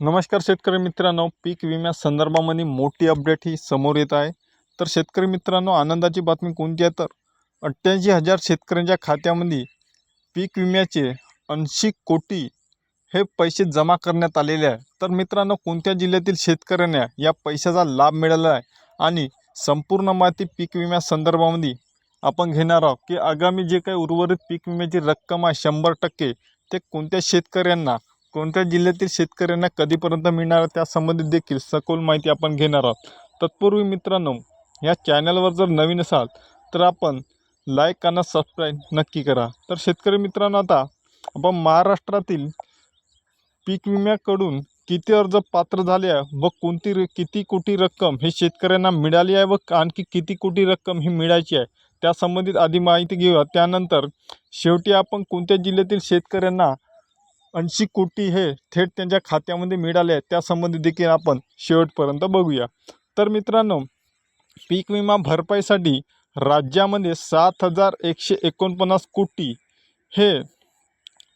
नमस्कार शेतकरी मित्रांनो पीक विम्या संदर्भामध्ये मोठी अपडेट ही समोर येत आहे. तर शेतकरी मित्रांनो आनंदाची बातमी कोणती आहे? तर अठ्ठ्याऐंशी हजार शेतकऱ्यांच्या खात्यामध्ये पीक विम्याचे ऐंशी कोटी हे पैसे जमा करण्यात आलेले आहे. तर मित्रांनो कोणत्या जिल्ह्यातील शेतकऱ्यांना या पैशाचा लाभ मिळाला आहे? आणि संपूर्ण माहिती पीक विम्या संदर्भामध्ये आपण घेणार आहोत. की आगामी जे काही उर्वरित पीक विम्याची रक्कम आहे शंभर टक्के ते कोणत्या शेतकऱ्यांना कोणत्या जिल्ह्यातील शेतकऱ्यांना कधीपर्यंत मिळणार त्यासंबंधित त्या संबंधित देखील सखोल माहिती आपण घेणार आहोत. तत्पूर्वी मित्रांनो या चॅनलवर जर नवीन असाल तर आपण लाईक आणि सबस्क्राईब नक्की करा. तर शेतकरी मित्रांनो आता आपण महाराष्ट्रातील पीक विम्याकडून किती अर्ज पात्र झाले आहे व कोणती र- किती कोटी रक्कम हे शेतकऱ्यांना मिळाली आहे व आणखी किती कोटी रक्कम ही मिळायची आहे त्या संबंधित आधी माहिती घेऊया. त्यानंतर शेवटी आपण कोणत्या जिल्ह्यातील शेतकऱ्यांना ऐंशी कोटी हे थेट त्यांच्या खात्यामध्ये मिळाले आहेत. त्यासंबंधी देखील आपण शेवटपर्यंत बघूया. तर मित्रांनो पीक विमा भरपाईसाठी राज्यामध्ये सात हजार एकशे एकोणपन्नास कोटी हे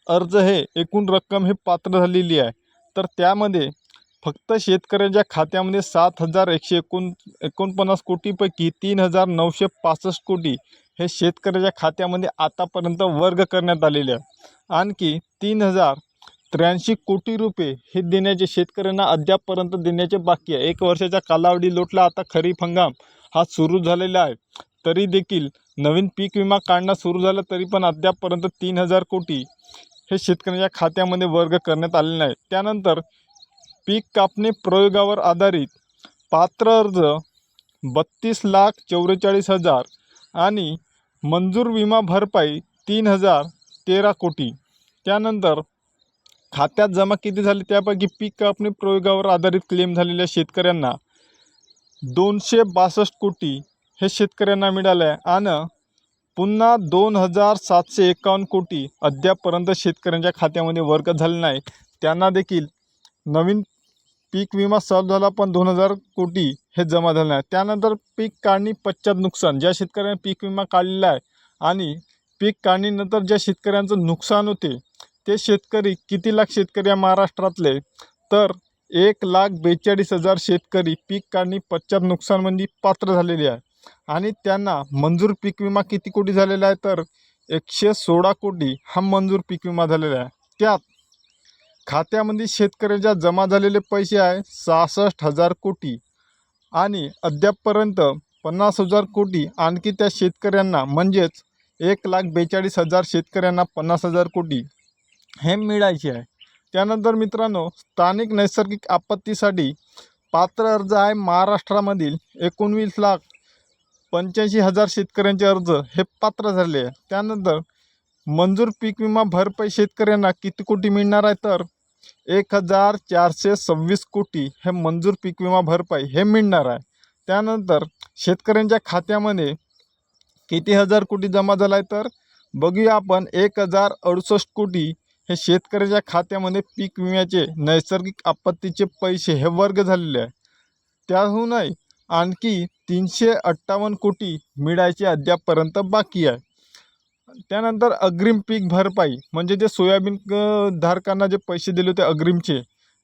अर्ज हे एकूण रक्कम हे पात्र झालेली आहे. तर त्यामध्ये फक्त शेतकऱ्यांच्या खात्यामध्ये सात हजार एकशे एकोण एकोणपन्नास कोटीपैकी तीन हजार नऊशे पासष्ट कोटी हे शेतकऱ्याच्या खात्यामध्ये आतापर्यंत वर्ग करण्यात आलेले आहे आणखी तीन हजार त्र्याऐंशी कोटी रुपये हे देण्याचे शेतकऱ्यांना अद्यापपर्यंत देण्याचे बाकी आहे. एक वर्षाचा कालावधी लोटला आता खरीप हंगाम हा सुरू झालेला आहे. तरी देखील नवीन पीक विमा काढणं सुरू झालं तरी पण अद्यापपर्यंत तीन हजार कोटी हे शेतकऱ्यांच्या खात्यामध्ये वर्ग करण्यात आले नाही. त्यानंतर पीक कापणी प्रयोगावर आधारित पात्र अर्ज बत्तीस लाख चौवेचाळीस हजार आणि मंजूर विमा भरपाई तीन हजार तेरा कोटी. त्यानंतर खात्यात जमा किती झाले त्यापैकी पीक कापणी प्रयोगावर आधारित क्लेम झालेल्या शेतकऱ्यांना दोनशे बासष्ट कोटी हे शेतकऱ्यांना मिळालं आहे आणि पुन्हा दोन हजार सातशे एकावन्न कोटी अद्यापपर्यंत शेतकऱ्यांच्या खात्यामध्ये वर्ग झाले नाही. त्यांना देखील नवीन पीक विमा चालू झाला पण दोन हजार कोटी हे जमा झाले नाही. त्यानंतर पीक काढणी पश्चात नुकसान ज्या शेतकऱ्यांनी पीक विमा काढलेला आहे आणि पीक काढणीनंतर ज्या शेतकऱ्यांचं नुकसान होते ते शेतकरी किती लाख शेतकरी या महाराष्ट्रातले? तर एक लाख बेचाळीस हजार शेतकरी पीक काढणी पश्चात नुकसानमध्ये म्हणजे पात्र झालेले आहे. आणि त्यांना मंजूर पीक विमा किती कोटी झालेला आहे? तर एकशे सोळा कोटी हा मंजूर पीक विमा झालेला आहे. त्यात खात्यामध्ये शेतकऱ्याच्या जमा झालेले पैसे आहे सहासष्ट हजार कोटी. आणि अद्यापपर्यंत पन्नास हजार कोटी आणखी त्या शेतकऱ्यांना म्हणजेच एक लाख बेचाळीस हजार शेतकऱ्यांना पन्नास हजार कोटी हे मिळायचे आहे. त्यानंतर मित्रांनो स्थानिक नैसर्गिक आपत्तीसाठी पात्र अर्ज आहे महाराष्ट्रामधील एकोणवीस लाख पंच्याऐंशी हजार शेतकऱ्यांचे अर्ज हे पात्र झाले आहे. त्यानंतर मंजूर पीक विमा भरपाई शेतकऱ्यांना किती कोटी मिळणार आहे तर एक हजार चारशे सव्वीस कोटी हे मंजूर पीक विमा भरपाई हे मिळणार आहे. त्यानंतर शेतकऱ्यांच्या खात्यामध्ये किती हजार कोटी जमा झाला आहे तर? बघूया आपण एक हजार अडुसष्ट कोटी हे शेतकऱ्याच्या खात्यामध्ये पीक विम्याचे नैसर्गिक आपत्तीचे पैसे हे वर्ग झालेले आहे. त्याहूनही आणखी तीनशे अठ्ठावन्न कोटी मिळायचे अद्यापपर्यंत बाकी आहे. त्यानंतर अग्रिम पीक भरपाई म्हणजे जे सोयाबीन धारकांना जे पैसे दिले होते अग्रिमचे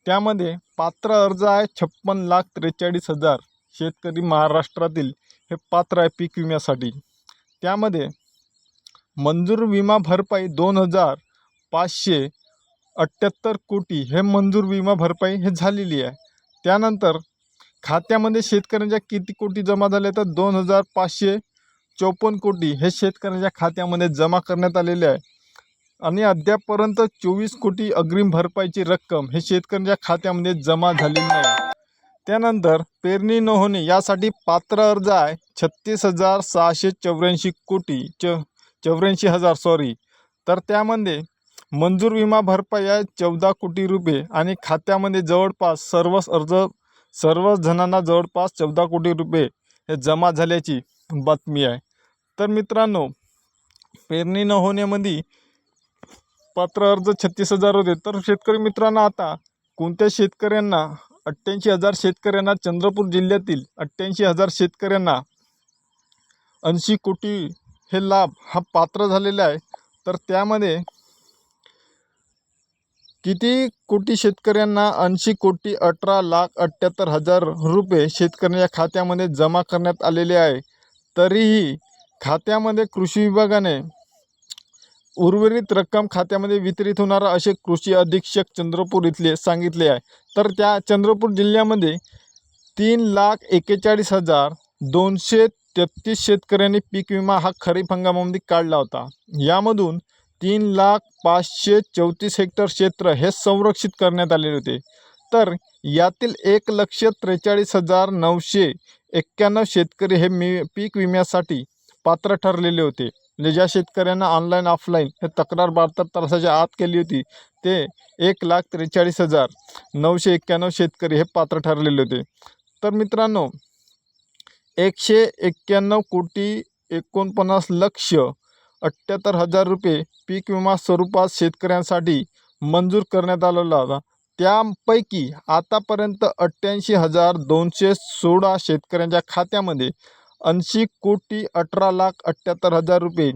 त्यामध्ये पात्र अर्ज आहे छप्पन लाख त्रेचाळीस हजार. शेतकरी महाराष्ट्रातील हे पात्र आहे पीक विम्यासाठी. त्यामध्ये मंजूर विमा भरपाई दोन हजार पाचशे अठ्ठ्याहत्तर कोटी हे मंजूर विमा भरपाई हे झालेली आहे. त्यानंतर खात्यामध्ये शेतकऱ्यांच्या किती कोटी जमा झाल्या तर दोन हजार पाचशे चौपन्न कोटी हे शेतकऱ्यांच्या खात्यामध्ये जमा करण्यात आलेले आहे. आणि अद्यापपर्यंत चोवीस कोटी अग्रिम भरपाईची रक्कम हे शेतकऱ्यांच्या खात्यामध्ये जमा झालेली नाही. त्यानंतर पेरणी न होणे यासाठी पात्र अर्ज आहे छत्तीस हजार सहाशे चौऱ्याऐंशी कोटी च चौऱ्याऐंशी हजार सॉरी तर त्यामध्ये मंजूर विमा भरपाई आहे चौदा कोटी रुपये आणि खात्यामध्ये जवळपास सर्वच अर्ज सर्वच जणांना जवळपास चौदा कोटी रुपये हे जमा झाल्याची बातमी आहे. तर मित्रांनो पेरणी न होण्यामध्ये पात्र अर्ज छत्तीस हजार होते. तर शेतकरी मित्रांनो आता कोणत्या शेतकऱ्यांना अठ्ठ्याऐंशी हजार शेतकऱ्यांना चंद्रपूर जिल्ह्यातील अठ्ठ्याऐंशी हजार शेतकऱ्यांना ऐंशी कोटी हे लाभ हा पात्र झालेला आहे. तर त्यामध्ये किती कोटी शेतकऱ्यांना ऐंशी कोटी अठरा लाख अठ्ठ्याहत्तर हजार रुपये शेतकऱ्यांच्या खात्यामध्ये जमा करण्यात आलेले आहे. तरीही खात्यामध्ये कृषी विभागाने उर्वरित रक्कम खात्यामध्ये वितरित होणार असे कृषी अधीक्षक चंद्रपूर इथले सांगितले आहे. तर त्या चंद्रपूर जिल्ह्यामध्ये तीन लाख एकेचाळीस हजार दोनशे तेहतीस शेतकऱ्यांनी पीक विमा हा खरीप हंगामामध्ये काढला होता. यामधून तीन लाख पाचशे चौतीस हेक्टर क्षेत्र हे संरक्षित करण्यात आलेले होते. तर यातील एक लक्ष त्रेचाळीस हजार नऊशे एक्क्याण्णव शेतकरी हे मी पीक विम्यासाठी पात्र ठरलेले होते. म्हणजे ज्या शेतकऱ्यांना ऑनलाईन ऑफलाईन हे तक्रार बहात्तर तासाच्या आत केली होती ते एक लाख त्रेचाळीस हजार नऊशे एक्क्याण्णव शेतकरी हे पात्र ठरलेले होते. तर मित्रांनो एकशे एक्क्याण्णव कोटी एकोणपन्नास लक्ष अठ्ठ्याहत्तर हजार रुपये पीक विमा स्वरूपात शेतकऱ्यांसाठी मंजूर करण्यात आलेला होता. त्यापैकी आतापर्यंत अठ्ठ्याऐंशी हजार दोनशे सोळा शेतकऱ्यांच्या खात्यामध्ये ऐंशी कोटी अठरा लाख अठ्ठ्याहत्तर हजार रुपये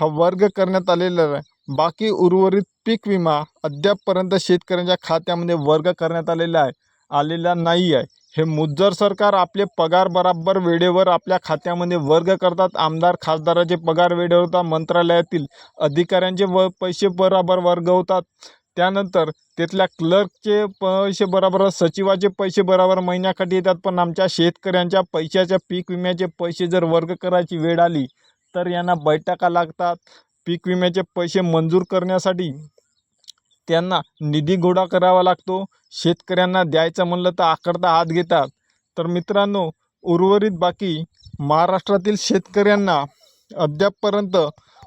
हा वर्ग करण्यात आलेला आहे. बाकी उर्वरित पीक विमा अद्यापपर्यंत शेतकऱ्यांच्या खात्यामध्ये वर्ग करण्यात आलेला आहे आलेला नाही आहे. हे मुज्जर सरकार आपले पगार बराबर वेळेवर आपल्या खात्यामध्ये वर्ग करतात. आमदार खासदाराचे पगार वेळेवर होतात. मंत्रालयातील अधिकाऱ्यांचे व पैसे बराबर वर्ग होतात. त्यानंतर तिथल्या क्लर्कचे पैसे बरोबर सचिवाचे पैसे बरोबर महिन्याकाठी येतात. पण आमच्या शेतकऱ्यांच्या पैशाच्या पीक विम्याचे पैसे जर वर्ग करायची वेळ आली तर यांना बैठका लागतात. पीक विम्याचे पैसे मंजूर करण्यासाठी त्यांना निधी गोळा करावा लागतो. शेतकऱ्यांना द्यायचं म्हणलं तर आकडता हात घेतात. तर मित्रांनो उर्वरित बाकी महाराष्ट्रातील शेतकऱ्यांना अद्यापपर्यंत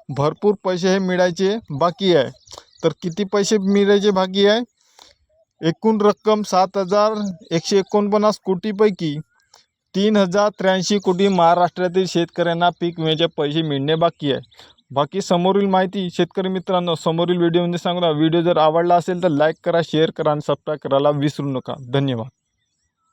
भरपूर पैसे हे मिळायचे बाकी आहे. तर किती पैसे मिळायचे बाकी आहे? एकूण रक्कम सात हजार एकशे एकोणपन्नास कोटीपैकी तीन हजार त्र्याऐंशी कोटी महाराष्ट्रातील शेतकऱ्यांना पीक विम्याचे पैसे मिळणे बाकी आहे. बाकी समोरील माहिती शेतकरी मित्रांनो समोरील व्हिडिओमध्ये सांगू व्हिडिओ जर आवडला असेल तर लाईक करा शेअर करा आणि सबस्क्राईब करायला विसरू नका. धन्यवाद.